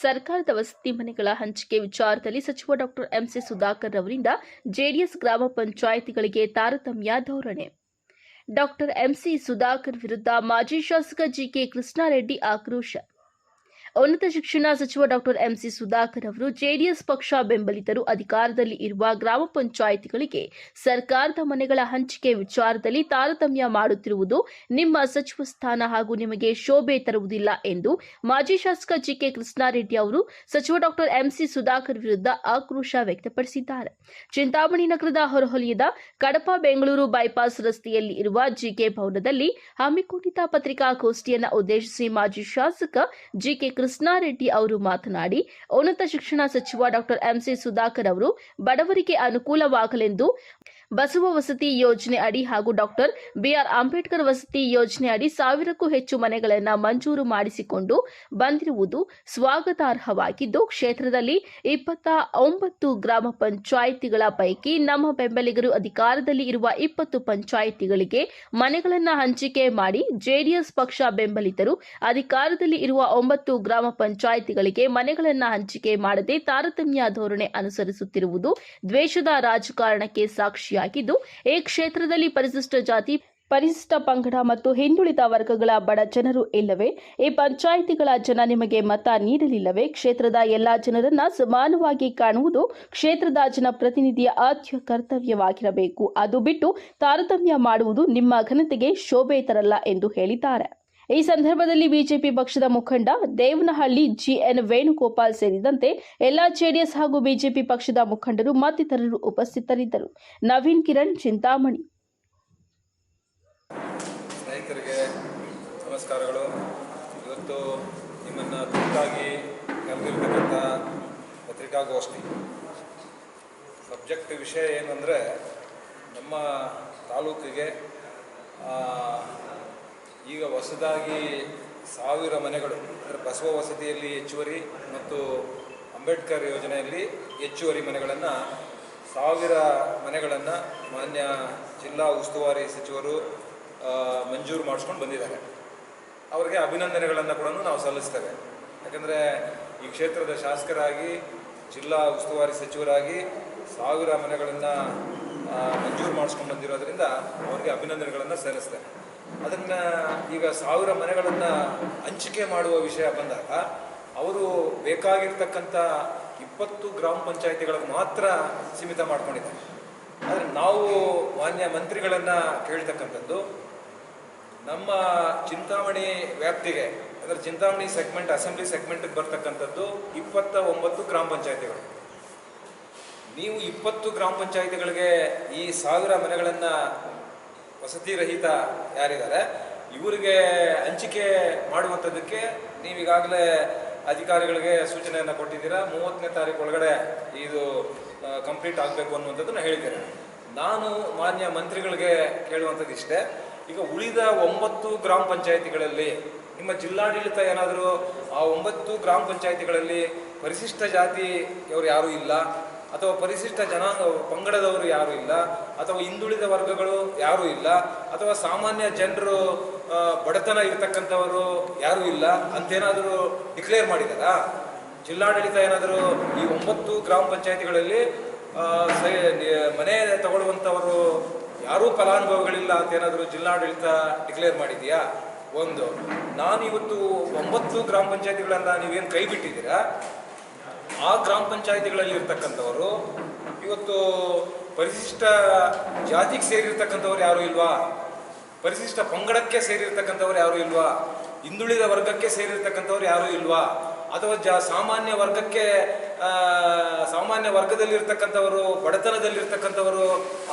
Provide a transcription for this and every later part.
ಸರ್ಕಾರದ ವಸತಿ ಮನೆಗಳ ಹಂಚಿಕೆ ವಿಚಾರದಲ್ಲಿ ಸಚಿವ ಡಾಕ್ಟರ್ ಎಂಸಿ ಸುಧಾಕರ್ ಅವರಿಂದ ಜೆಡಿಎಸ್ ಗ್ರಾಮ ಪಂಚಾಯಿತಿಗಳಿಗೆ ತಾರತಮ್ಯ ಧೋರಣೆ. ಡಾಕ್ಟರ್ ಎಂಸಿ ಸುಧಾಕರ್ ವಿರುದ್ಧ ಮಾಜಿ ಶಾಸಕ ಜಿಕೆ ಕೃಷ್ಣಾರೆಡ್ಡಿ ಆಕ್ರೋಶ. ಉನ್ನತ ಶಿಕ್ಷಣ ಸಚಿವ ಡಾಕ್ಟರ್ ಎಂಸಿ ಸುಧಾಕರ್ ಅವರು ಜೆಡಿಎಸ್ ಪಕ್ಷ ಬೆಂಬಲಿತರು ಅಧಿಕಾರದಲ್ಲಿ ಇರುವ ಗ್ರಾಮ ಪಂಚಾಯಿತಿಗಳಿಗೆ ಸರ್ಕಾರದ ಮನೆಗಳ ಹಂಚಿಕೆ ವಿಚಾರದಲ್ಲಿ ತಾರತಮ್ಯ ಮಾಡುತ್ತಿರುವುದು ನಿಮ್ಮ ಸಚಿವ ಸ್ಥಾನ ಹಾಗೂ ನಿಮಗೆ ಶೋಭೆ ತರುವುದಿಲ್ಲ ಎಂದು ಮಾಜಿ ಶಾಸಕ ಜಿಕೆ ಕೃಷ್ಣಾರೆಡ್ಡಿ ಅವರು ಸಚಿವ ಡಾಕ್ಟರ್ ಎಂಸಿ ಸುಧಾಕರ್ ವಿರುದ್ಧ ಆಕ್ರೋಶ ವ್ಯಕ್ತಪಡಿಸಿದ್ದಾರೆ. ಚಿಂತಾಮಣಿ ನಗರದ ಹೊರಹೊಲಿಯದ ಕಡಪ ಬೆಂಗಳೂರು ಬೈಪಾಸ್ ರಸ್ತೆಯಲ್ಲಿ ಇರುವ ಜಿಕೆ ಭವನದಲ್ಲಿ ಹಮ್ಮಿಕೊಂಡಿದ್ದ ಪತ್ರಿಕಾಗೋಷ್ಠಿಯನ್ನು ಉದ್ದೇಶಿಸಿ ಮಾಜಿ ಶಾಸಕ ಜಿಕೆ ಕೃಷ್ಣಾರೆಡ್ಡಿ ಅವರು ಮಾತನಾಡಿ ಉನ್ನತ ಶಿಕ್ಷಣ ಸಚಿವ ಡಾಕ್ಟರ್ ಎಂಸಿ ಸುಧಾಕರ್ ಅವರು ಬಡವರಿಗೆ ಅನುಕೂಲವಾಗಲೆಂದು ಬಸವ ವಸತಿ ಯೋಜನೆ ಅಡಿ ಹಾಗೂ ಡಾಕ್ಟರ್ ಬಿಆರ್ ಅಂಬೇಡ್ಕರ್ ವಸತಿ ಯೋಜನೆ ಅಡಿ ಸಾವಿರಕ್ಕೂ ಹೆಚ್ಚು ಮನೆಗಳನ್ನು ಮಂಜೂರು ಮಾಡಿಸಿಕೊಂಡು ಬಂದಿರುವುದು ಸ್ವಾಗತಾರ್ಹವಾಗಿದ್ದು, ಕ್ಷೇತ್ರದಲ್ಲಿ ಇಪ್ಪತ್ತ ಒಂಬತ್ತು ಗ್ರಾಮ ಪಂಚಾಯಿತಿಗಳ ಪೈಕಿ ನಮ್ಮ ಬೆಂಬಲಿಗರು ಅಧಿಕಾರದಲ್ಲಿ ಇರುವ ಇಪ್ಪತ್ತು ಪಂಚಾಯಿತಿಗಳಿಗೆ ಮನೆಗಳನ್ನು ಹಂಚಿಕೆ ಮಾಡಿ ಜೆಡಿಎಸ್ ಪಕ್ಷ ಬೆಂಬಲಿತರು, ಅಧಿಕಾರದಲ್ಲಿ ಇರುವ ಒಂಬತ್ತು ಗ್ರಾಮ ಪಂಚಾಯಿತಿಗಳಿಗೆ ಮನೆಗಳನ್ನು ಹಂಚಿಕೆ ಮಾಡದೆ ತಾರತಮ್ಯ ಧೋರಣೆ ಅನುಸರಿಸುತ್ತಿರುವುದು ದ್ವೇಷದ ರಾಜಕಾರಣಕ್ಕೆ ಸಾಕ್ಷಿಯಾಗಿದ್ದು ಈ ಕ್ಷೇತ್ರದಲ್ಲಿ ಪರಿಶಿಷ್ಟ ಜಾತಿ, ಪರಿಶಿಷ್ಟ ಪಂಗಡ ಮತ್ತು ಹಿಂದುಳಿದ ವರ್ಗಗಳ ಬಡ ಜನರು ಇಲ್ಲವೇ? ಈ ಪಂಚಾಯಿತಿಗಳ ಜನ ನಿಮಗೆ ಮತ ನೀಡಲಿಲ್ಲವೇ? ಕ್ಷೇತ್ರದ ಎಲ್ಲಾ ಜನರನ್ನ ಸಮಾನವಾಗಿ ಕಾಣುವುದು ಕ್ಷೇತ್ರದ ಜನಪ್ರತಿನಿಧಿಯ ಆದ್ಯ ಕರ್ತವ್ಯವಾಗಿರಬೇಕು. ಅದು ಬಿಟ್ಟು ತಾರತಮ್ಯ ಮಾಡುವುದು ನಿಮ್ಮ ಘನತೆಗೆ ಶೋಭೆ ತರಲ್ಲ ಎಂದು ಹೇಳಿದ್ದಾರೆ. ಈ ಸಂದರ್ಭದಲ್ಲಿ ಬಿಜೆಪಿ ಪಕ್ಷದ ಮುಖಂಡ ದೇವನಹಳ್ಳಿ ಜಿಎನ್ ವೇಣುಗೋಪಾಲ್ ಸೇರಿದಂತೆ ಎಲ್ಲಾ ಜೆಡಿಎಸ್ ಹಾಗೂ ಬಿಜೆಪಿ ಪಕ್ಷದ ಮುಖಂಡರು ಮತ್ತಿತರರು ಉಪಸ್ಥಿತರಿದ್ದರು. ನವೀನ್ ಕಿರಣ್, ಚಿಂತಾಮಣಿ. ಸ್ನೇಹಿತರಿಗೆ ನಮಸ್ಕಾರಗಳು. ಇವತ್ತು ನಿಮ್ಮನ್ನು ತುರ್ತಾಗಿ ಕರೆದಿರ್ತಕ್ಕಂಥ ಪತ್ರಿಕಾಗೋಷ್ಠಿ. ಸಬ್ಜೆಕ್ಟ್ ವಿಷಯ ಏನಂದರೆ ನಮ್ಮ ತಾಲೂಕಿಗೆ ಈಗ ಹೊಸದಾಗಿ ಸಾವಿರ ಮನೆಗಳು, ಅಂದರೆ ಬಸವ ವಸತಿಯಲ್ಲಿ ಹೆಚ್ಚುವರಿ ಮತ್ತು ಅಂಬೇಡ್ಕರ್ ಯೋಜನೆಯಲ್ಲಿ ಹೆಚ್ಚುವರಿ ಮನೆಗಳನ್ನು, ಸಾವಿರ ಮನೆಗಳನ್ನು ಮಾನ್ಯ ಜಿಲ್ಲಾ ಉಸ್ತುವಾರಿ ಸಚಿವರು ಮಂಜೂರು ಮಾಡಿಸ್ಕೊಂಡು ಬಂದಿದ್ದಾರೆ. ಅವರಿಗೆ ಅಭಿನಂದನೆಗಳನ್ನು ಕೂಡ ನಾವು ಸಲ್ಲಿಸ್ತೇವೆ. ಯಾಕಂದರೆ ಈ ಕ್ಷೇತ್ರದ ಶಾಸಕರಾಗಿ, ಜಿಲ್ಲಾ ಉಸ್ತುವಾರಿ ಸಚಿವರಾಗಿ ಸಾವಿರ ಮನೆಗಳನ್ನು ಮಂಜೂರು ಮಾಡಿಸ್ಕೊಂಡು ಬಂದಿರೋದ್ರಿಂದ ಅವರಿಗೆ ಅಭಿನಂದನೆಗಳನ್ನು ಸಲ್ಲಿಸ್ತೇನೆ. ಅದನ್ನು ಈಗ ಸಾವಿರ ಮನೆಗಳನ್ನು ಹಂಚಿಕೆ ಮಾಡುವ ವಿಷಯ ಬಂದಾಗ, ಅವರು ಬೇಕಾಗಿರ್ತಕ್ಕಂಥ ಇಪ್ಪತ್ತು ಗ್ರಾಮ ಪಂಚಾಯಿತಿಗಳಿಗೆ ಮಾತ್ರ ಸೀಮಿತ ಮಾಡ್ಕೊಂಡಿದ್ದಾರೆ. ಆದರೆ ನಾವು ಮಾನ್ಯ ಮಂತ್ರಿಗಳನ್ನ ಕೇಳ್ತಕ್ಕಂಥದ್ದು, ನಮ್ಮ ಚಿಂತಾಮಣಿ ವ್ಯಾಪ್ತಿಗೆ, ಅಂದರೆ ಚಿಂತಾಮಣಿ ಸೆಗ್ಮೆಂಟ್ ಅಸೆಂಬ್ಲಿ ಸೆಗ್ಮೆಂಟ್ಗೆ ಬರ್ತಕ್ಕಂಥದ್ದು ಇಪ್ಪತ್ತ ಒಂಬತ್ತು ಗ್ರಾಮ ಪಂಚಾಯತಿಗಳು. ನೀವು ಇಪ್ಪತ್ತು ಗ್ರಾಮ ಪಂಚಾಯತಿಗಳಿಗೆ ಈ ಸಾವಿರ ಮನೆಗಳನ್ನು ವಸತಿ ರಹಿತ ಯಾರಿದ್ದಾರೆ, ಇವರಿಗೆ ಹಂಚಿಕೆ ಮಾಡುವಂಥದ್ದಕ್ಕೆ ನೀವೀಗಾಗಲೇ ಅಧಿಕಾರಿಗಳಿಗೆ ಸೂಚನೆಯನ್ನು ಕೊಟ್ಟಿದ್ದೀರಾ? ಮೂವತ್ತನೇ ತಾರೀಕು ಒಳಗಡೆ ಇದು ಕಂಪ್ಲೀಟ್ ಆಗಬೇಕು ಅನ್ನುವಂಥದ್ದನ್ನು ಹೇಳಿದ್ದೇನೆ ನಾನು ಮಾನ್ಯ ಮಂತ್ರಿಗಳಿಗೆ ಕೇಳುವಂಥದ್ದು ಇಷ್ಟೇ ಈಗ ಉಳಿದ ಒಂಬತ್ತು ಗ್ರಾಮ ಪಂಚಾಯಿತಿಗಳಲ್ಲಿ, ನಿಮ್ಮ ಜಿಲ್ಲಾಡಳಿತ ಏನಾದರೂ ಆ ಒಂಬತ್ತು ಗ್ರಾಮ ಪಂಚಾಯಿತಿಗಳಲ್ಲಿ ಪರಿಶಿಷ್ಟ ಜಾತಿಯವರು ಯಾರೂ ಇಲ್ಲ ಅಥವಾ ಪರಿಶಿಷ್ಟ ಜನಾಂಗ ಪಂಗಡದವರು ಯಾರು ಇಲ್ಲ, ಅಥವಾ ಹಿಂದುಳಿದ ವರ್ಗಗಳು ಯಾರು ಇಲ್ಲ, ಅಥವಾ ಸಾಮಾನ್ಯ ಜನರು ಬಡತನ ಇರತಕ್ಕಂಥವರು ಯಾರೂ ಇಲ್ಲ ಅಂತೇನಾದರೂ ಡಿಕ್ಲೇರ್ ಮಾಡಿದಾರಾ? ಜಿಲ್ಲಾಡಳಿತ ಏನಾದರೂ ಈ ಒಂಬತ್ತು ಗ್ರಾಮ ಪಂಚಾಯಿತಿಗಳಲ್ಲಿ ಮನೆ ತಗೊಳ್ಳುವಂಥವರು ಯಾರೂ ಫಲಾನುಭವಿಗಳಿಲ್ಲ ಅಂತ ಏನಾದರೂ ಜಿಲ್ಲಾಡಳಿತ ಡಿಕ್ಲೇರ್ ಮಾಡಿದೆಯಾ? ಒಂದು. ನಾನು ಇವತ್ತು ಒಂಬತ್ತು ಗ್ರಾಮ ಪಂಚಾಯತಿಗಳನ್ನು ನೀವೇನು ಕೈ ಬಿಟ್ಟಿದ್ದೀರಾ? ಆ ಗ್ರಾಮ ಪಂಚಾಯತಿಗಳಲ್ಲಿ ಇರ್ತಕ್ಕಂಥವರು, ಇವತ್ತು ಪರಿಶಿಷ್ಟ ಜಾತಿಗೆ ಸೇರಿರ್ತಕ್ಕಂಥವ್ರು ಯಾರು ಇಲ್ವಾ? ಪರಿಶಿಷ್ಟ ಪಂಗಡಕ್ಕೆ ಸೇರಿರ್ತಕ್ಕಂಥವ್ರು ಯಾರು ಇಲ್ವಾ? ಹಿಂದುಳಿದ ವರ್ಗಕ್ಕೆ ಸೇರಿರ್ತಕ್ಕಂಥವ್ರು ಯಾರು ಇಲ್ವಾ? ಅಥವಾ ಜ ಸಾಮಾನ್ಯ ವರ್ಗಕ್ಕೆ ಸಾಮಾನ್ಯ ವರ್ಗದಲ್ಲಿರ್ತಕ್ಕಂಥವರು, ಬಡತನದಲ್ಲಿರ್ತಕ್ಕಂಥವರು,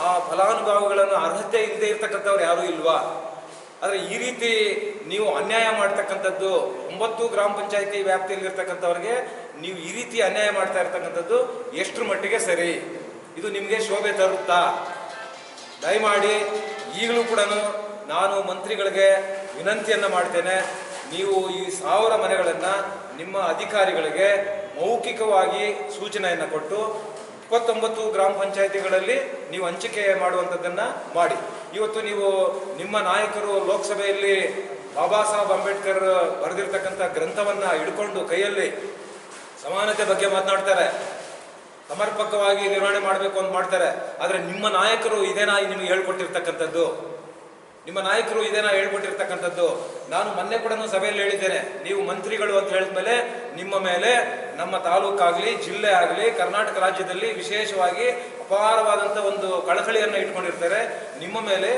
ಆ ಫಲಾನುಭವಿಗಳನ್ನು ಅರ್ಹತೆ ಇಲ್ಲದೆ ಇರ್ತಕ್ಕಂಥವ್ರು ಯಾರು ಇಲ್ವಾ? ಆದರೆ ಈ ರೀತಿ ನೀವು ಅನ್ಯಾಯ ಮಾಡ್ತಕ್ಕಂಥದ್ದು ಒಂಬತ್ತು ಗ್ರಾಮ ಪಂಚಾಯತಿ ವ್ಯಾಪ್ತಿಯಲ್ಲಿರ್ತಕ್ಕಂಥವ್ರಿಗೆ ನೀವು ಈ ರೀತಿ ಅನ್ಯಾಯ ಮಾಡ್ತಾ ಇರ್ತಕ್ಕಂಥದ್ದು ಎಷ್ಟರ ಮಟ್ಟಿಗೆ ಸರಿ? ಇದು ನಿಮಗೆ ಶೋಭೆ ತರುತ್ತಾ? ದಯಮಾಡಿ ಈಗಲೂ ಕೂಡ ನಾನು ಮಂತ್ರಿಗಳಿಗೆ ವಿನಂತಿಯನ್ನು ಮಾಡ್ತೇನೆ. ನೀವು ಈ ಸಾವಿರ ಮನೆಗಳನ್ನು ನಿಮ್ಮ ಅಧಿಕಾರಿಗಳಿಗೆ ಮೌಖಿಕವಾಗಿ ಸೂಚನೆಯನ್ನು ಕೊಟ್ಟು ಇಪ್ಪತ್ತೊಂಬತ್ತು ಗ್ರಾಮ ಪಂಚಾಯತಿಗಳಲ್ಲಿ ನೀವು ಹಂಚಿಕೆ ಮಾಡುವಂಥದ್ದನ್ನು ಮಾಡಿ. ಇವತ್ತು ನೀವು ನಿಮ್ಮ ನಾಯಕರು ಲೋಕಸಭೆಯಲ್ಲಿ ಬಾಬಾ ಸಾಹೇಬ್ ಅಂಬೇಡ್ಕರ್ ಬರೆದಿರ್ತಕ್ಕಂಥ ಗ್ರಂಥವನ್ನು ಹಿಡ್ಕೊಂಡು ಕೈಯಲ್ಲಿ ಸಮಾನತೆ ಬಗ್ಗೆ ಮಾತನಾಡ್ತಾರೆ. ಸಮರ್ಪಕವಾಗಿ ನಿರ್ವಹಣೆ ಮಾಡಬೇಕು ಅಂತ ಮಾಡ್ತಾರೆ. ಆದರೆ ನಿಮ್ಮ ನಾಯಕರು ಇದೇನಾ ನಿಮಗೆ ಹೇಳ್ಕೊಟ್ಟಿರ್ತಕ್ಕಂಥದ್ದು. ನಿಮ್ಮ ನಾಯಕರು ಇದೇನ ಹೇಳ್ಬಿಟ್ಟಿರ್ತಕ್ಕಂಥದ್ದು. ನಾನು ಮೊನ್ನೆ ಕೂಡ ಸಭೆಯಲ್ಲಿ ಹೇಳಿದ್ದೇನೆ. ನೀವು ಮಂತ್ರಿಗಳು ಅಂತ ಹೇಳಿದ್ಮೇಲೆ ನಿಮ್ಮ ಮೇಲೆ ನಮ್ಮ ತಾಲೂಕಾಗ್ಲಿ, ಜಿಲ್ಲೆ ಆಗಲಿ, ಕರ್ನಾಟಕ ರಾಜ್ಯದಲ್ಲಿ ವಿಶೇಷವಾಗಿ ಅಪಾರವಾದಂಥ ಒಂದು ಕಳಕಳಿಯನ್ನು ಇಟ್ಕೊಂಡಿರ್ತಾರೆ. ನಿಮ್ಮ ಮೇಲೆ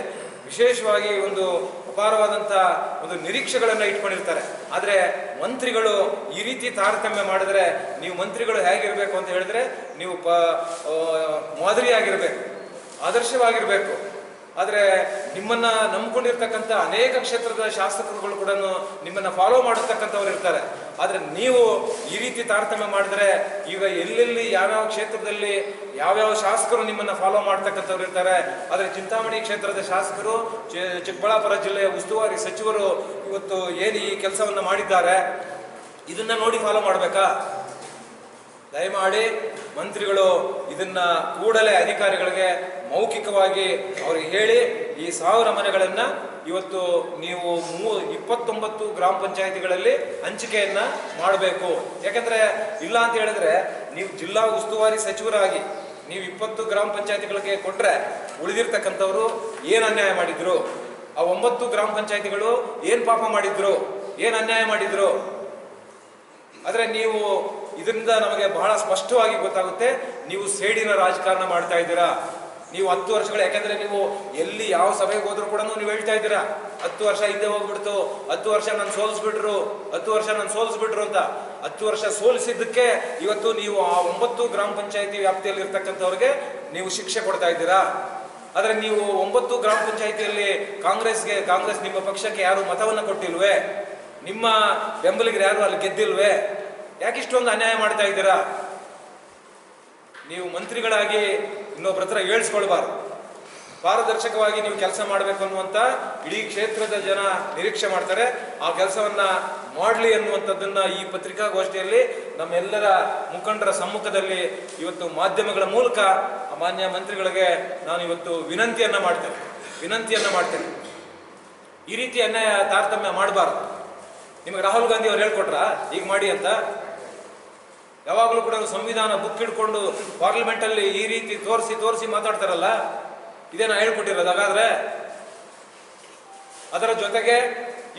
ವಿಶೇಷವಾಗಿ ಒಂದು ಅಪಾರವಾದಂಥ ಒಂದು ನಿರೀಕ್ಷೆಗಳನ್ನು ಇಟ್ಕೊಂಡಿರ್ತಾರೆ. ಆದರೆ ಮಂತ್ರಿಗಳು ಈ ರೀತಿ ತಾರತಮ್ಯ ಮಾಡಿದ್ರೆ ನೀವು ಮಂತ್ರಿಗಳು ಹೇಗಿರಬೇಕು ಅಂತ ಹೇಳಿದ್ರೆ ನೀವು ಪ ಮಾದರಿಯಾಗಿರ್ಬೇಕು, ಆದರ್ಶವಾಗಿರಬೇಕು. ಆದರೆ ನಿಮ್ಮನ್ನ ನಂಬ್ಕೊಂಡಿರ್ತಕ್ಕಂಥ ಅನೇಕ ಕ್ಷೇತ್ರದ ಶಾಸಕರುಗಳು ಕೂಡ ನಿಮ್ಮನ್ನ ಫಾಲೋ ಮಾಡಿರ್ತಕ್ಕಂಥವ್ರು ಇರ್ತಾರೆ. ಆದರೆ ನೀವು ಈ ರೀತಿ ತಾರತಮ್ಯ ಮಾಡಿದ್ರೆ ಈಗ ಎಲ್ಲೆಲ್ಲಿ ಯಾವ್ಯಾವ ಕ್ಷೇತ್ರದಲ್ಲಿ ಯಾವ್ಯಾವ ಶಾಸಕರು ನಿಮ್ಮನ್ನ ಫಾಲೋ ಮಾಡ್ತಕ್ಕಂಥವ್ರು ಇರ್ತಾರೆ, ಆದರೆ ಚಿಂತಾಮಣಿ ಕ್ಷೇತ್ರದ ಶಾಸಕರು ಚಿಕ್ಕಬಳ್ಳಾಪುರ ಜಿಲ್ಲೆಯ ಉಸ್ತುವಾರಿ ಸಚಿವರು ಇವತ್ತು ಏನು ಈ ಕೆಲಸವನ್ನ ಮಾಡಿದ್ದಾರೆ, ಇದನ್ನ ನೋಡಿ ಫಾಲೋ ಮಾಡಬೇಕಾ? ದಯಮಾಡಿ ಮಂತ್ರಿಗಳು ಇದನ್ನ ಕೂಡಲೇ ಅಧಿಕಾರಿಗಳಿಗೆ ಮೌಖಿಕವಾಗಿ ಅವ್ರಿಗೆ ಹೇಳಿ ಈ ಸಾವಿರ ಮನೆಗಳನ್ನ ಇವತ್ತು ನೀವು ಮೂ ಇಪ್ಪತ್ತೊಂಬತ್ತು ಗ್ರಾಮ ಪಂಚಾಯಿತಿಗಳಲ್ಲಿ ಹಂಚಿಕೆಯನ್ನ ಮಾಡಬೇಕು. ಯಾಕಂದ್ರೆ ಇಲ್ಲ ಅಂತ ಹೇಳಿದ್ರೆ ನೀವು ಜಿಲ್ಲಾ ಉಸ್ತುವಾರಿ ಸಚಿವರಾಗಿ ನೀವು ಇಪ್ಪತ್ತು ಗ್ರಾಮ ಪಂಚಾಯಿತಿಗಳಿಗೆ ಕೊಟ್ರೆ ಉಳಿದಿರ್ತಕ್ಕಂಥವ್ರು ಏನ್ ಅನ್ಯಾಯ ಮಾಡಿದ್ರು? ಆ ಒಂಬತ್ತು ಗ್ರಾಮ ಪಂಚಾಯಿತಿಗಳು ಏನ್ ಪಾಪ ಮಾಡಿದ್ರು? ಏನ್ ಅನ್ಯಾಯ ಮಾಡಿದ್ರು? ಆದರೆ ನೀವು ಇದರಿಂದ ನಮಗೆ ಬಹಳ ಸ್ಪಷ್ಟವಾಗಿ ಗೊತ್ತಾಗುತ್ತೆ, ನೀವು ಸೇಡಿನ ರಾಜಕಾರಣ ಮಾಡ್ತಾ ಇದ್ದೀರಾ? ನೀವು ಹತ್ತು ವರ್ಷಗಳು, ಯಾಕಂದ್ರೆ ನೀವು ಎಲ್ಲಿ ಯಾವ ಸಭೆಗೆ ಹೋದ್ರು ಕೂಡ ನೀವು ಹೇಳ್ತಾ ಇದ್ದೀರಾ, ಹತ್ತು ವರ್ಷ ಇದ್ದೇ ಹೋಗ್ಬಿಡ್ತು, ಹತ್ತು ವರ್ಷ ನಾನು ಸೋಲಿಸ್ಬಿಟ್ರು, ಹತ್ತು ವರ್ಷ ನಾನು ಸೋಲಿಸ್ಬಿಟ್ರು ಅಂತ. ಹತ್ತು ವರ್ಷ ಸೋಲಿಸಿದ್ದಕ್ಕೆ ಇವತ್ತು ನೀವು ಆ ಒಂಬತ್ತು ಗ್ರಾಮ ಪಂಚಾಯತಿ ವ್ಯಾಪ್ತಿಯಲ್ಲಿ ಇರ್ತಕ್ಕಂಥವ್ರಿಗೆ ನೀವು ಶಿಕ್ಷೆ ಕೊಡ್ತಾ ಇದ್ದೀರಾ? ಆದರೆ ನೀವು ಒಂಬತ್ತು ಗ್ರಾಮ ಪಂಚಾಯಿತಿಯಲ್ಲಿ ಕಾಂಗ್ರೆಸ್ಗೆ, ಕಾಂಗ್ರೆಸ್ ನಿಮ್ಮ ಪಕ್ಷಕ್ಕೆ ಯಾರು ಮತವನ್ನ ಕೊಟ್ಟಿಲ್ವೇ? ನಿಮ್ಮ ಬೆಂಬಲಿಗರು ಯಾರು ಅಲ್ಲಿ ಗೆದ್ದಿಲ್ವೇ? ಯಾಕಿಷ್ಟೊಂದು ಅನ್ಯಾಯ ಮಾಡ್ತಾ ಇದ್ದೀರಾ? ನೀವು ಮಂತ್ರಿಗಳಾಗಿ ಇನ್ನೊಬ್ಬರ ಹತ್ರ ಹೇಳ್ಸ್ಕೊಳ್ಬಾರ್ದು. ಪಾರದರ್ಶಕವಾಗಿ ನೀವು ಕೆಲಸ ಮಾಡಬೇಕು ಅನ್ನುವಂತ ಇಡೀ ಕ್ಷೇತ್ರದ ಜನ ನಿರೀಕ್ಷೆ ಮಾಡ್ತಾರೆ. ಆ ಕೆಲಸವನ್ನ ಮಾಡಲಿ ಅನ್ನುವಂಥದ್ದನ್ನ ಈ ಪತ್ರಿಕಾಗೋಷ್ಠಿಯಲ್ಲಿ ನಮ್ಮೆಲ್ಲರ ಮುಖಂಡರ ಸಮ್ಮುಖದಲ್ಲಿ ಇವತ್ತು ಮಾಧ್ಯಮಗಳ ಮೂಲಕ ಮಾನ್ಯ ಮಂತ್ರಿಗಳಿಗೆ ನಾನು ಇವತ್ತು ವಿನಂತಿಯನ್ನ ಮಾಡ್ತೇನೆ. ವಿನಂತಿಯನ್ನ ಮಾಡ್ತೇನೆ. ಈ ರೀತಿ ಅನ್ಯಾಯ ತಾರತಮ್ಯ ಮಾಡಬಾರ್ದು. ನಿಮಗೆ ರಾಹುಲ್ ಗಾಂಧಿ ಅವ್ರು ಹೇಳ್ಕೊಟ್ರ? ಈಗ ಮಾಡಿ ಅಂತ? ಯಾವಾಗಲೂ ಕೂಡ ಸಂವಿಧಾನ ಬುಕ್ ಹಿಡ್ಕೊಂಡು ಪಾರ್ಲಿಮೆಂಟ್ ಅಲ್ಲಿ ಈ ರೀತಿ ತೋರಿಸಿ ತೋರಿಸಿ ಮಾತಾಡ್ತಾರಲ್ಲ? ಇದೇನ ಹೇಳ್ಕೊಟ್ಟಿರೋದು. ಹಾಗಾದ್ರೆ ಅದರ ಜೊತೆಗೆ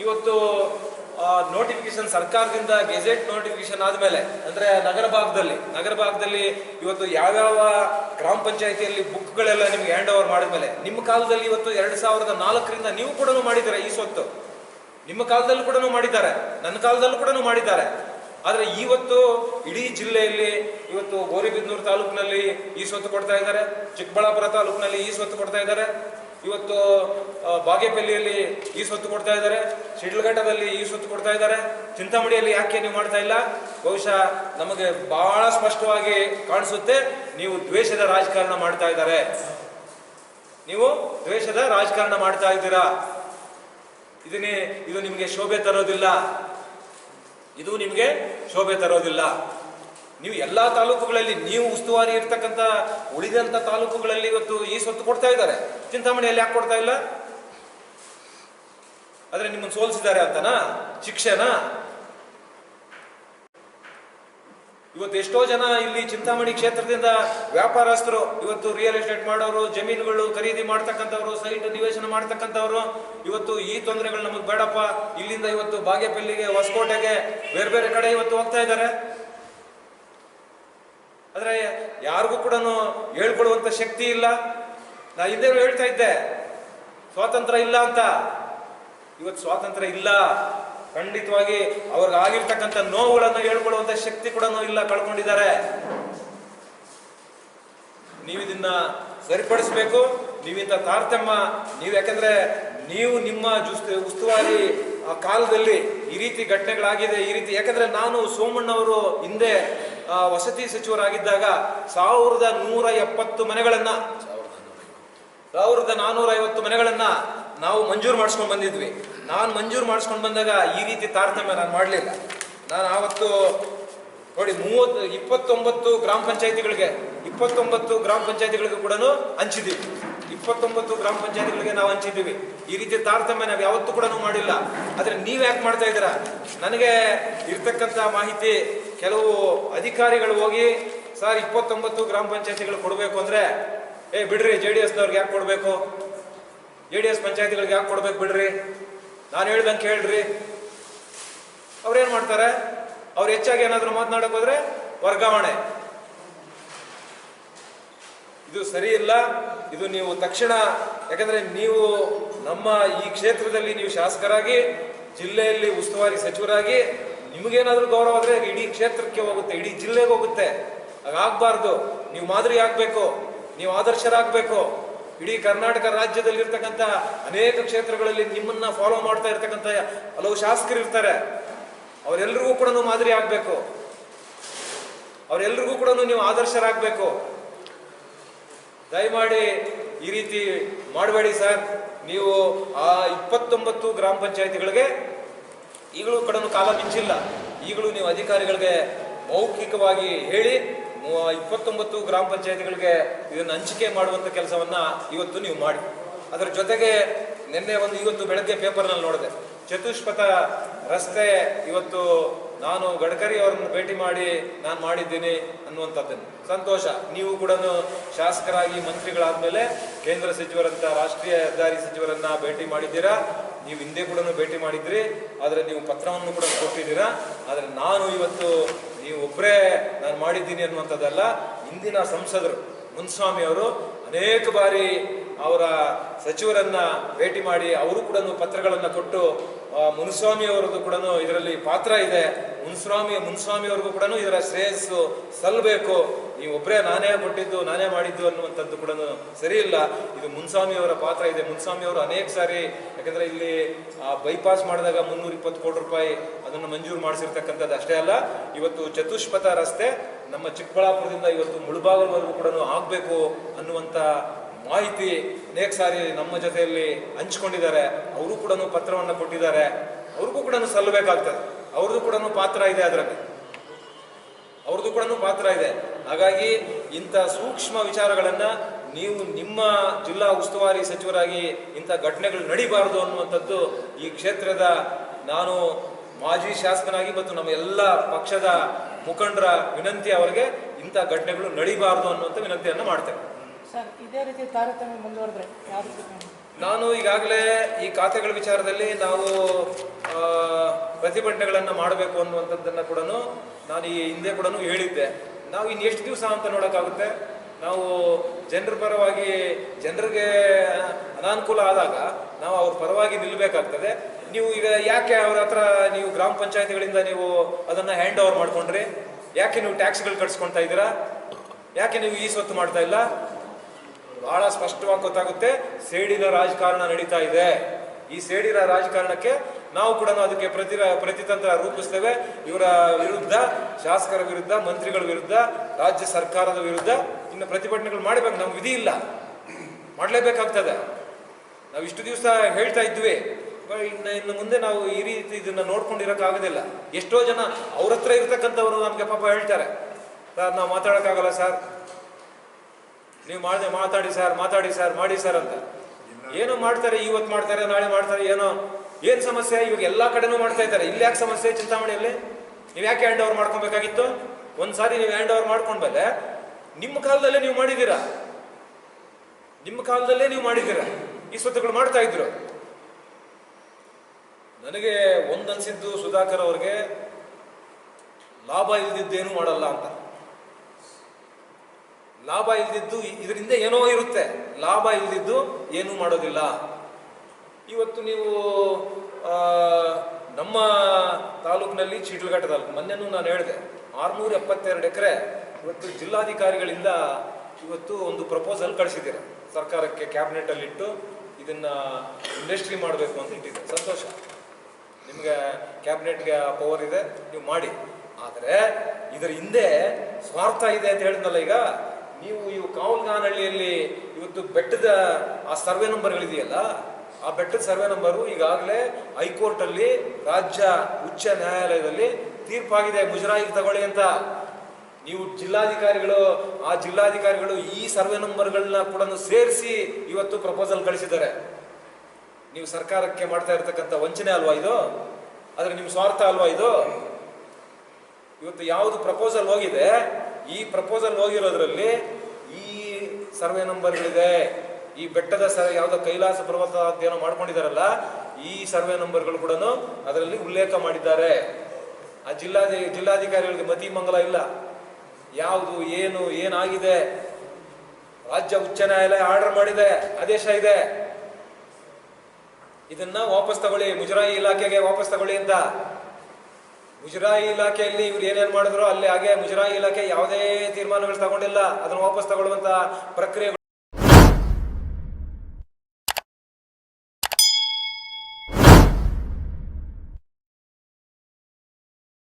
ಇವತ್ತು ನೋಟಿಫಿಕೇಶನ್ ಸರ್ಕಾರದಿಂದ ಗೆಜೆಟ್ ನೋಟಿಫಿಕೇಶನ್ ಆದ್ಮೇಲೆ, ಅಂದ್ರೆ ನಗರ ಭಾಗದಲ್ಲಿ ನಗರ ಭಾಗದಲ್ಲಿ ಇವತ್ತು ಯಾವ್ಯಾವ ಗ್ರಾಮ ಪಂಚಾಯತಿಯಲ್ಲಿ ಬುಕ್ಗಳೆಲ್ಲ ನಿಮ್ಗೆ ಹ್ಯಾಂಡ್ ಓವರ್ ಮಾಡಿದ್ಮೇಲೆ, ನಿಮ್ಮ ಕಾಲದಲ್ಲಿ ಇವತ್ತು ಎರಡ್ ಸಾವಿರದ ನಾಲ್ಕರಿಂದ ನೀವು ಕೂಡ ಮಾಡಿದ್ದೀರಾ ಈ ಸ್ವತ್ತು? ನಿಮ್ಮ ಕಾಲದಲ್ಲೂ ಕೂಡ ಮಾಡಿದ್ದಾರೆ. ನನ್ನ ಕಾಲದಲ್ಲೂ ಕೂಡ ಮಾಡಿದ್ದಾರೆ. ಆದ್ರೆ ಇವತ್ತು ಇಡೀ ಜಿಲ್ಲೆಯಲ್ಲಿ ಇವತ್ತು ಗೋರಿಬಿದ್ನೂರು ತಾಲೂಕಿನಲ್ಲಿ ಈ ಸ್ವತ್ತು ಕೊಡ್ತಾ ಇದ್ದಾರೆ. ಚಿಕ್ಕಬಳ್ಳಾಪುರ ತಾಲೂಕಿನಲ್ಲಿ ಈ ಸ್ವತ್ತು ಕೊಡ್ತಾ ಇದ್ದಾರೆ. ಇವತ್ತು ಬಾಗೇಪಲ್ಲಿಯಲ್ಲಿ ಈ ಸ್ವತ್ತು ಕೊಡ್ತಾ ಇದ್ದಾರೆ. ಶಿಡ್ಲಘಟ್ಟದಲ್ಲಿ ಈ ಸ್ವತ್ತು ಕೊಡ್ತಾ ಇದ್ದಾರೆ. ಚಿಂತಾಮಣಿಯಲ್ಲಿ ಯಾಕೆ ನೀವು ಮಾಡ್ತಾ ಇಲ್ಲ? ಬಹುಶಃ ನಮಗೆ ಬಹಳ ಸ್ಪಷ್ಟವಾಗಿ ಕಾಣಿಸುತ್ತೆ, ನೀವು ದ್ವೇಷದ ರಾಜಕಾರಣ ಮಾಡ್ತಾ ಇದ್ದಾರೆ. ನೀವು ದ್ವೇಷದ ರಾಜಕಾರಣ ಮಾಡ್ತಾ ಇದ್ದೀರಾ? ಇದನ್ನೇ, ಇದು ನಿಮಗೆ ಶೋಭೆ ತರೋದಿಲ್ಲ. ಇದು ನಿಮಗೆ ಶೋಭೆ ತರೋದಿಲ್ಲ. ನೀವು ಎಲ್ಲಾ ತಾಲೂಕುಗಳಲ್ಲಿ ನೀವು ಉಸ್ತುವಾರಿ ಇರ್ತಕ್ಕಂಥ ಉಳಿದಂತ ತಾಲೂಕುಗಳಲ್ಲಿ ಇವತ್ತು ಈ ಸ್ವತ್ತು ಕೊಡ್ತಾ ಇದ್ದಾರೆ. ಚಿಂತಾಮಣಿಯಲ್ಲಿ ಯಾಕೆ ಕೊಡ್ತಾ ಇಲ್ಲ? ಆದರೆ ನಿಮ್ಮನ್ನು ಸೋಲಿಸಿದ್ದಾರೆ ಅಂತನಾ? ಶಿಕ್ಷೆನಾ? ಇವತ್ತು ಎಷ್ಟೋ ಜನ ಇಲ್ಲಿ ಚಿಂತಾಮಣಿ ಕ್ಷೇತ್ರದಿಂದ ವ್ಯಾಪಾರಸ್ಥರು, ಇವತ್ತು ರಿಯಲ್ ಎಸ್ಟೇಟ್ ಮಾಡೋರು, ಜಮೀನುಗಳು ಖರೀದಿ ಮಾಡ್ತಕ್ಕಂಥವ್ರು ಸೈಟ್ ನಿವೇಶನ ಮಾಡ್ತಕ್ಕಂಥವ್ರು, ಇವತ್ತು ಈ ತೊಂದರೆಗಳು ನಮಗೆ ಬೇಡಪ್ಪ. ಇಲ್ಲಿಂದ ಇವತ್ತು ಬಾಗೇಪಲ್ಲಿಗೆ, ಹೊಸಕೋಟೆಗೆ, ಬೇರೆ ಬೇರೆ ಕಡೆ ಇವತ್ತು ಹೋಗ್ತಾ ಇದ್ದಾರೆ. ಆದರೆ ಯಾರಿಗೂ ಕೂಡ ಹೇಳ್ಕೊಳ್ಳುವಂಥ ಶಕ್ತಿ ಇಲ್ಲ. ನಾ ಹಿಂದೆ ಹೇಳ್ತಾ ಇದ್ದೆ, ಸ್ವಾತಂತ್ರ್ಯ ಇಲ್ಲ ಅಂತ. ಇವತ್ತು ಸ್ವಾತಂತ್ರ್ಯ ಇಲ್ಲ. ಖಂಡಿತವಾಗಿ ಅವ್ರಿಗೆ ಆಗಿರ್ತಕ್ಕಂಥ ನೋವುಗಳನ್ನು ಹೇಳ್ಕೊಳ್ಳುವಂತ ಶಕ್ತಿ ಕೂಡ ಇಲ್ಲ ಕಳ್ಕೊಂಡಿದ್ದಾರೆ. ನೀವು ಇದನ್ನ ಸರಿಪಡಿಸಬೇಕು ನೀವಿಂತ ತಾರತಮ್ಯ, ನೀವು ಯಾಕಂದ್ರೆ ನೀವು ನಿಮ್ಮ ಉಸ್ತುವಾರಿ ಆ ಕಾಲದಲ್ಲಿ ಈ ರೀತಿ ಘಟನೆಗಳಾಗಿದೆ, ಈ ರೀತಿ ಯಾಕಂದ್ರೆ ನಾನು ಸೋಮಣ್ಣವರು ಹಿಂದೆ ವಸತಿ ಸಚಿವರಾಗಿದ್ದಾಗ ಸಾವಿರದ ನೂರ ಎಪ್ಪತ್ತು ಮನೆಗಳನ್ನ, ಸಾವಿರದ ನಾನೂರ ಐವತ್ತು ಮನೆಗಳನ್ನ ನಾವು ಮಂಜೂರು ಮಾಡಿಸ್ಕೊಂಡು ಬಂದಿದ್ವಿ. ನಾನು ಮಂಜೂರು ಮಾಡಿಸ್ಕೊಂಡು ಬಂದಾಗ ಈ ರೀತಿ ತಾರತಮ್ಯ ನಾನು ಮಾಡಲಿಲ್ಲ. ನಾನು ಆವತ್ತು ನೋಡಿ ಮೂವತ್ತು, ಇಪ್ಪತ್ತೊಂಬತ್ತು ಗ್ರಾಮ ಪಂಚಾಯತಿಗಳಿಗೆ, ಇಪ್ಪತ್ತೊಂಬತ್ತು ಗ್ರಾಮ ಪಂಚಾಯತಿಗಳಿಗೂ ಕೂಡ ಹಂಚಿದ್ದೀವಿ. ಇಪ್ಪತ್ತೊಂಬತ್ತು ಗ್ರಾಮ ಪಂಚಾಯತಿಗಳಿಗೆ ನಾವು ಹಂಚಿದ್ದೀವಿ. ಈ ರೀತಿ ತಾರತಮ್ಯ ನಾವು ಯಾವತ್ತೂ ಕೂಡ ಮಾಡಿಲ್ಲ. ಆದರೆ ನೀವು ಯಾಕೆ ಮಾಡ್ತಾ ಇದ್ದೀರಾ? ನನಗೆ ಇರ್ತಕ್ಕಂಥ ಮಾಹಿತಿ ಕೆಲವು ಅಧಿಕಾರಿಗಳು ಹೋಗಿ, ಸರ್, ಇಪ್ಪತ್ತೊಂಬತ್ತು ಗ್ರಾಮ ಪಂಚಾಯತಿಗಳು ಕೊಡಬೇಕು ಅಂದರೆ, ಏ, ಬಿಡ್ರಿ, ಜೆ ಡಿ ಎಸ್ನವ್ರಿಗೆ ಯಾಕೆ ಕೊಡಬೇಕು? ಜೆ ಡಿ ಎಸ್ ಪಂಚಾಯತಿಗಳಿಗೆ ಯಾಕೆ ಕೊಡ್ಬೇಕು ಬಿಡ್ರಿ? ನಾನು ಹೇಳ್ದಂಗೆ ಕೇಳ್ರಿ. ಅವ್ರೇನು ಮಾಡ್ತಾರೆ? ಅವ್ರು ಹೆಚ್ಚಾಗಿ ಏನಾದರೂ ಮಾತನಾಡಕ್ ಹೋದ್ರೆ ವರ್ಗಾವಣೆ. ಇದು ಸರಿ ಇಲ್ಲ. ಇದು ನೀವು ತಕ್ಷಣ, ಯಾಕಂದ್ರೆ ನೀವು ನಮ್ಮ ಈ ಕ್ಷೇತ್ರದಲ್ಲಿ ನೀವು ಶಾಸಕರಾಗಿ, ಜಿಲ್ಲೆಯಲ್ಲಿ ಉಸ್ತುವಾರಿ ಸಚಿವರಾಗಿ, ನಿಮಗೇನಾದರೂ ಗೌರವ ಆದರೆ ಇಡೀ ಕ್ಷೇತ್ರಕ್ಕೆ ಹೋಗುತ್ತೆ, ಇಡೀ ಜಿಲ್ಲೆಗೆ ಹೋಗುತ್ತೆ. ಹಾಗಾಗ್ಬಾರ್ದು ನೀವು ಮಾದರಿ ಆಗಬೇಕು. ನೀವು ಆದರ್ಶರಾಗಬೇಕು. ಇಡೀ ಕರ್ನಾಟಕ ರಾಜ್ಯದಲ್ಲಿ ಇರ್ತಕ್ಕಂಥ ಅನೇಕ ಕ್ಷೇತ್ರಗಳಲ್ಲಿ ನಿಮ್ಮನ್ನ ಫಾಲೋ ಮಾಡ್ತಾ ಇರ್ತಕ್ಕಂಥ ಹಲವು ಶಾಸಕರು ಇರ್ತಾರೆ. ಅವರೆಲ್ಲರಿಗೂ ಕೂಡ ಮಾದರಿ ಆಗ್ಬೇಕು. ಅವರೆಲ್ಲರಿಗೂ ಕೂಡ ನೀವು ಆದರ್ಶರಾಗಬೇಕು. ದಯಮಾಡಿ ಈ ರೀತಿ ಮಾಡಬೇಡಿ ಸರ್. ನೀವು ಆ ಇಪ್ಪತ್ತೊಂಬತ್ತು ಗ್ರಾಮ ಪಂಚಾಯತಿಗಳಿಗೆ ಈಗಲೂ ಕೂಡ ಕಾಲ ಮಿಂಚಿಲ್ಲ. ಈಗಲೂ ನೀವು ಅಧಿಕಾರಿಗಳಿಗೆ ಮೌಖಿಕವಾಗಿ ಹೇಳಿ ಇಪ್ಪತ್ತೊಂಬತ್ತು ಗ್ರಾಮ ಪಂಚಾಯತಿಗಳಿಗೆ ಇದನ್ನು ಹಂಚಿಕೆ ಮಾಡುವಂಥ ಕೆಲಸವನ್ನ ಇವತ್ತು ನೀವು ಮಾಡಿ. ಅದರ ಜೊತೆಗೆ ನಿನ್ನೆ ಒಂದು ಇವತ್ತು ಬೆಳಗ್ಗೆ ಪೇಪರ್ನಲ್ಲಿ ನೋಡಿದೆ. ಚತುಷ್ಪಥ ರಸ್ತೆ ಇವತ್ತು ನಾನು ಗಡ್ಕರಿ ಅವರನ್ನು ಭೇಟಿ ಮಾಡಿ ನಾನು ಮಾಡಿದ್ದೀನಿ ಅನ್ನುವಂಥದ್ದನ್ನು. ಸಂತೋಷ. ನೀವು ಕೂಡ ಶಾಸಕರಾಗಿ ಮಂತ್ರಿಗಳಾದ್ಮೇಲೆ ಕೇಂದ್ರ ಸಚಿವರಂತ, ರಾಷ್ಟ್ರೀಯ ಹೆದ್ದಾರಿ ಸಚಿವರನ್ನ ಭೇಟಿ ಮಾಡಿದ್ದೀರಾ? ನೀವು ಹಿಂದೆ ಕೂಡ ಭೇಟಿ ಮಾಡಿದ್ರಿ. ಆದರೆ ನೀವು ಪತ್ರವನ್ನು ಕೂಡ ಕೊಟ್ಟಿದ್ದೀರಾ? ಆದರೆ ನಾನು ಇವತ್ತು ನೀವು ಒಬ್ಬರೇ ನಾನು ಮಾಡಿದ್ದೀನಿ ಅನ್ನುವಂಥದ್ದಲ್ಲ, ಇಂದಿನ ಸಂಸದರು ಮುನ್ಸ್ವಾಮಿ ಅವರು ಅನೇಕ ಬಾರಿ ಅವರ ಸಚಿವರನ್ನ ಭೇಟಿ ಮಾಡಿ ಅವರು ಕೂಡ ಪತ್ರಗಳನ್ನು ಕೊಟ್ಟು ಮುನ್ಸ್ವಾಮಿ ಅವರದ್ದು ಕೂಡ ಇದರಲ್ಲಿ ಪಾತ್ರ ಇದೆ. ಮುನ್ಸ್ವಾಮಿ ಮುನ್ಸ್ವಾಮಿ ಅವ್ರಿಗೂ ಕೂಡ ಇದರ ಶ್ರೇಯಸ್ಸು ಸಲ್ಲಬೇಕು ನೀವು ಒಬ್ಬರೇ ನಾನೇ ಕೊಟ್ಟಿದ್ದು ನಾನೇ ಮಾಡಿದ್ದು ಅನ್ನುವಂಥದ್ದು ಕೂಡ ಸರಿ ಇಲ್ಲ. ಇದು ಮುನ್ಸ್ವಾಮಿ ಅವರ ಪಾತ್ರ ಇದೆ. ಮುನ್ಸ್ವಾಮಿ ಅವರು ಅನೇಕ ಸಾರಿ, ಯಾಕಂದ್ರೆ ಇಲ್ಲಿ ಬೈಪಾಸ್ ಮಾಡಿದಾಗ ಮುನ್ನೂರ ಇಪ್ಪತ್ತು ಕೋಟಿ ರೂಪಾಯಿ ಅದನ್ನು ಮಂಜೂರು ಮಾಡಿಸಿರ್ತಕ್ಕಂಥದ್ದು ಅಷ್ಟೇ ಅಲ್ಲ. ಇವತ್ತು ಚತುಷ್ಪಥ ರಸ್ತೆ ನಮ್ಮ ಚಿಕ್ಕಬಳ್ಳಾಪುರದಿಂದ ಇವತ್ತು ಮುಳುಬಾಗಲ್ವರೆಗೂ ಕೂಡ ಆಗಬೇಕು ಅನ್ನುವಂಥ ಮಾಹಿತಿ ಅನೇಕ ಸಾರಿ ನಮ್ಮ ಜೊತೆಯಲ್ಲಿ ಹಂಚ್ಕೊಂಡಿದ್ದಾರೆ. ಅವರು ಕೂಡ ಪತ್ರವನ್ನು ಕೊಟ್ಟಿದ್ದಾರೆ. ಅವ್ರಿಗೂ ಕೂಡ ಸಲ್ಲಬೇಕಾಗ್ತದೆ. ಅವ್ರದ್ದು ಕೂಡ ಪಾತ್ರ ಇದೆ ಅದರಲ್ಲಿ. ಅವ್ರದ್ದು ಕೂಡ ಪಾತ್ರ ಇದೆ. ಹಾಗಾಗಿ ಇಂಥ ಸೂಕ್ಷ್ಮ ವಿಚಾರಗಳನ್ನ ನೀವು ನಿಮ್ಮ ಜಿಲ್ಲಾ ಉಸ್ತುವಾರಿ ಸಚಿವರಾಗಿ ಇಂಥ ಘಟನೆಗಳು ನಡೀಬಾರದು ಅನ್ನುವಂಥದ್ದು ಈ ಕ್ಷೇತ್ರದ ನಾನು ಮಾಜಿ ಶಾಸಕನಾಗಿ ಮತ್ತು ನಮ್ಮ ಎಲ್ಲ ಪಕ್ಷದ ಮುಖಂಡರ ವಿನಂತಿ ಅವರಿಗೆ ಇಂಥ ಘಟನೆಗಳು ನಡೀಬಾರದು ಅನ್ನುವಂಥ ವಿನಂತಿಯನ್ನು ಮಾಡ್ತೇನೆ. ಸರ್, ಇದೇ ರೀತಿ ತಾರತಮ್ಯ ನಾನು ಈಗಾಗಲೇ ಈ ಖಾತೆಗಳ ವಿಚಾರದಲ್ಲಿ ನಾವು ಪ್ರತಿಭಟನೆಗಳನ್ನು ಮಾಡಬೇಕು ಅನ್ನುವಂಥದ್ದನ್ನು ಕೂಡ ನಾನು ಈ ಹಿಂದೆ ಕೂಡ ಹೇಳಿದ್ದೆ. ನಾವು ಇನ್ನು ಎಷ್ಟು ದಿವಸ ಅಂತ ನೋಡೋಕ್ಕಾಗುತ್ತೆ? ನಾವು ಜನರ ಪರವಾಗಿ, ಜನರಿಗೆ ಅನಾನುಕೂಲ ಆದಾಗ ನಾವು ಅವ್ರ ಪರವಾಗಿ ನಿಲ್ಲಬೇಕಾಗ್ತದೆ ನೀವು ಈಗ ಯಾಕೆ ಅವ್ರ ಹತ್ರ ನೀವು ಗ್ರಾಮ ಪಂಚಾಯತಿಗಳಿಂದ ನೀವು ಅದನ್ನು ಹ್ಯಾಂಡ್ ಓವರ್ ಮಾಡ್ಕೊಂಡ್ರಿ? ಯಾಕೆ ನೀವು ಟ್ಯಾಕ್ಸ್ಗಳು ಕಟ್ಸ್ಕೊಳ್ತಾ ಇದ್ದೀರಾ? ಯಾಕೆ ನೀವು ಈ ಸ್ವತ್ತು ಮಾಡ್ತಾ ಇಲ್ಲ? ಬಹಳ ಸ್ಪಷ್ಟವಾಗಿ ಗೊತ್ತಾಗುತ್ತೆ. ಸೇಡಿನ ರಾಜಕಾರಣ ನಡೀತಾ ಇದೆ. ಈ ಸೇಡಿನ ರಾಜಕಾರಣಕ್ಕೆ ನಾವು ಕೂಡ ಅದಕ್ಕೆ ಪ್ರತಿ ಪ್ರತಿತಂತ್ರ ರೂಪಿಸ್ತೇವೆ. ಇವರ ವಿರುದ್ಧ, ಶಾಸಕರ ವಿರುದ್ಧ, ಮಂತ್ರಿಗಳ ವಿರುದ್ಧ, ರಾಜ್ಯ ಸರ್ಕಾರದ ವಿರುದ್ಧ ಇನ್ನು ಪ್ರತಿಭಟನೆಗಳು ಮಾಡಬೇಕು. ನಮ್ಗೆ ವಿಧಿ ಇಲ್ಲ. ಮಾಡಲೇಬೇಕಾಗ್ತದೆ. ನಾವು ಇಷ್ಟು ದಿವಸ ಹೇಳ್ತಾ ಇದ್ವಿ. ಇನ್ನು ಇನ್ನು ಮುಂದೆ ನಾವು ಈ ರೀತಿ ಇದನ್ನ ನೋಡ್ಕೊಂಡಿರೋಕ್ಕಾಗೋದಿಲ್ಲ. ಎಷ್ಟೋ ಜನ ಅವ್ರ ಹತ್ರ ಇರ್ತಕ್ಕಂಥವ್ರು ನಮಗೆ ಪಾಪ ಹೇಳ್ತಾರೆ. ಸರ್, ನಾವು ಮಾತಾಡೋಕ್ಕಾಗಲ್ಲ ಸರ್. ನೀವು ಮಾಡಿದೆ ಮಾತಾಡಿ ಸರ್ ಮಾತಾಡಿ ಸರ್, ಮಾಡಿ ಸರ್ ಅಂತ. ಏನೋ ಮಾಡ್ತಾರೆ, ಇವತ್ತು ಮಾಡ್ತಾರೆ, ನಾಳೆ ಮಾಡ್ತಾರೆ, ಏನೋ, ಏನು ಸಮಸ್ಯೆ? ಇವಾಗ ಎಲ್ಲಾ ಕಡೆನೂ ಮಾಡ್ತಾ ಇದ್ದಾರೆ. ಇಲ್ಲಿ ಯಾಕೆ ಸಮಸ್ಯೆ ಚಿಂತಾಮಣಿಯಲ್ಲಿ? ನೀವು ಯಾಕೆ ಹ್ಯಾಂಡ್ ಓವರ್ ಮಾಡ್ಕೊಬೇಕಾಗಿತ್ತು? ಒಂದ್ಸಾರಿ ನೀವು ಹ್ಯಾಂಡ್ ಓವರ್ ಮಾಡ್ಕೊಂಡ್ಮೇಲೆ ನಿಮ್ಮ ಕಾಲದಲ್ಲೇ ನೀವು ಮಾಡಿದ್ದೀರಾ? ನಿಮ್ಮ ಕಾಲದಲ್ಲೇ ನೀವು ಮಾಡಿದ್ದೀರಾ? ಈ ಸ್ವತ್ತುಗಳು ಮಾಡ್ತಾ ಇದ್ರು. ನನಗೆ ಒಂದನ್ಸಿದ್ದು ಸುಧಾಕರ್ ಅವ್ರಿಗೆ ಲಾಭ ಇಲ್ದಿದ್ದೇನು ಮಾಡಲ್ಲ ಅಂತ. ಲಾಭ ಇಲ್ದಿದ್ದು ಇದರಿಂದ ಏನೋ ಇರುತ್ತೆ. ಲಾಭ ಇಲ್ದಿದ್ದು ಏನೂ ಮಾಡೋದಿಲ್ಲ. ಇವತ್ತು ನೀವು ಆ, ನಮ್ಮ ತಾಲೂಕಿನಲ್ಲಿ ಚೀಟ್ಲಘಟ್ಟ ತಾಲೂಕು. ಮೊನ್ನೆನೂ ನಾನು ಹೇಳಿದೆ ಆರ್ನೂರ ಎಪ್ಪತ್ತೆರಡು ಎಕರೆ ಇವತ್ತು ಜಿಲ್ಲಾಧಿಕಾರಿಗಳಿಂದ ಇವತ್ತು ಒಂದು ಪ್ರಪೋಸಲ್ ಕಳಿಸಿದ್ದೀರ. ಸರ್ಕಾರಕ್ಕೆ ಕ್ಯಾಬಿನೆಟ್ ಅಲ್ಲಿ ಇಟ್ಟು ಇದನ್ನ ಇಂಡಸ್ಟ್ರಿ ಮಾಡಬೇಕು ಅಂತ ಇಟ್ಟಿದೆ ಸಂತೋಷ. ನಿಮಗೆ ಕ್ಯಾಬಿನೆಟ್ಗೆ ಪವರ್ ಇದೆ ನೀವು ಮಾಡಿ. ಆದರೆ ಇದರ ಹಿಂದೆ ಸ್ವಾರ್ಥ ಇದೆ ಅಂತ ಹೇಳಿದ್ನಲ್ಲ ಈಗ? ನೀವು ಇವು ಕಾವಲ್ಗಾನಹಳ್ಳಿಯಲ್ಲಿ ಇವತ್ತು ಬೆಟ್ಟದ ಆ ಸರ್ವೆ ನಂಬರ್ಗಳಿದೆಯಲ್ಲ, ಆ ಬೆಟ್ಟದ ಸರ್ವೆ ನಂಬರು ಈಗಾಗಲೇ ಹೈಕೋರ್ಟಲ್ಲಿ ರಾಜ್ಯ ಉಚ್ಚ ನ್ಯಾಯಾಲಯದಲ್ಲಿ ತೀರ್ಪಾಗಿದೆ, ಮುಜರಾಯಿಗೆ ತಗೊಳ್ಳಿ ಅಂತ. ನೀವು ಜಿಲ್ಲಾಧಿಕಾರಿಗಳು, ಆ ಜಿಲ್ಲಾಧಿಕಾರಿಗಳು ಈ ಸರ್ವೆ ನಂಬರ್ಗಳನ್ನ ಕೂಡ ಸೇರಿಸಿ ಇವತ್ತು ಪ್ರಪೋಸಲ್ ಕಳಿಸಿದ್ದಾರೆ. ನೀವು ಸರ್ಕಾರಕ್ಕೆ ಮಾಡ್ತಾ ಇರತಕ್ಕಂಥ ವಂಚನೆ ಅಲ್ವಾ ಇದು? ಆದರೆ ನಿಮ್ಮ ಸ್ವಾರ್ಥ ಅಲ್ವಾ ಇದು? ಇವತ್ತು ಯಾವುದು ಪ್ರಪೋಸಲ್ ಹೋಗಿದೆ ಈ ಪ್ರಪೋಸಲ್ ಹೋಗಿರೋದ್ರಲ್ಲಿ ಈ ಸರ್ವೆ ನಂಬರ್ಗಳಿದೆ ಈ ಬೆಟ್ಟದ ಸರ್ ಯಾವುದೋ ಕೈಲಾಸ ಪರ್ವತ ಅಧ್ಯಯನ ಮಾಡ್ಕೊಂಡಿದಾರಲ್ಲ, ಈ ಸರ್ವೆ ನಂಬರ್ಗಳು ಕೂಡ ಅದರಲ್ಲಿ ಉಲ್ಲೇಖ ಮಾಡಿದ್ದಾರೆ. ಆ ಜಿಲ್ಲಾಧಿ, ಜಿಲ್ಲಾಧಿಕಾರಿಗಳಿಗೆ ಮತಿ ಮಂಗಲ ಇಲ್ಲ. ಯಾವುದು, ಏನು, ಏನಾಗಿದೆ? ರಾಜ್ಯ ಉಚ್ಚ ನ್ಯಾಯಾಲಯ ಆರ್ಡರ್ ಮಾಡಿದೆ, ಆದೇಶ ಇದೆ. ಇದನ್ನ ವಾಪಸ್ ತಗೊಳ್ಳಿ, ಮುಜರಾಯಿ ಇಲಾಖೆಗೆ ವಾಪಸ್ ತಗೊಳ್ಳಿ ಅಂತ. ಮುಜರಾಯಿ ಇಲಾಖೆಯಲ್ಲಿ ಇವ್ರು ಏನೇನ್ ಮಾಡಿದ್ರು, ಅಲ್ಲಿ ಹಾಗೆ ಮುಜರಾಯಿ ಇಲಾಖೆ ಯಾವುದೇ ತೀರ್ಮಾನಗಳು ತಗೊಂಡಿಲ್ಲ. ಅದನ್ನು ವಾಪಸ್ ತಗೊಳ್ಳುವಂತಹ ಪ್ರಕ್ರಿಯೆ